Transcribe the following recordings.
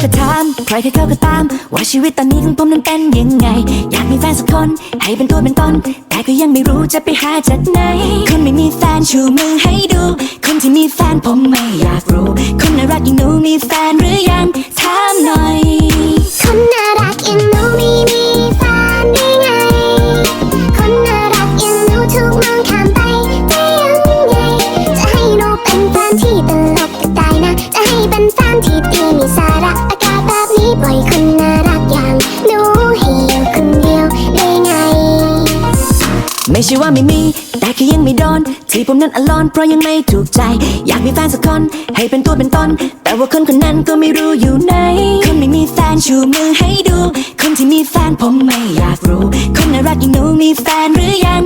ตาม ว่าชีวิตตอนนี้ของผมนั้นเป็นยังไง อยากมีแฟนสักคน ให้เป็นตัวเป็นตน แต่ก็ยังไม่รู้จะไปหาจากไหน คนไม่มีแฟนชูมือให้ดู คนที่มีแฟนผมไม่อยากรู้ คนน่ารักอย่างหนูมีแฟนหรือยัง ให้เป็นแฟนที่ดีมีสาระอากาศแบบนี้ปล่อยคนน่ารักอย่างหนูให้อยู่คนเดียวได้ไง ไม่ใช่ว่าไม่มี แต่แค่ยังไม่โดน ที่ผมนั้นอลอนเพราะยังไม่ถูกใจ อยากมีแฟนสักคน ให้เป็นตัวเป็นตน แต่ว่าคนคนนั้นก็ไม่รู้อยู่ไหน คนไม่มีแฟนชูมือให้ดู คนที่มีแฟนผมไม่อยากรู้ คนน่ารักอย่างหนูมีแฟนหรือยัง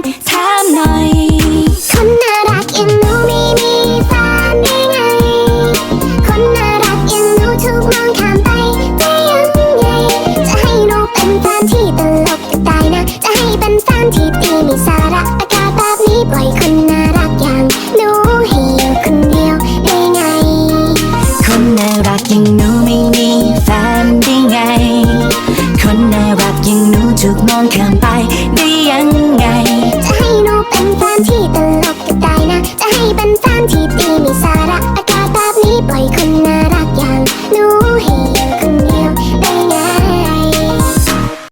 รักยังหนูถูกมองข้ามไปได้ยังไง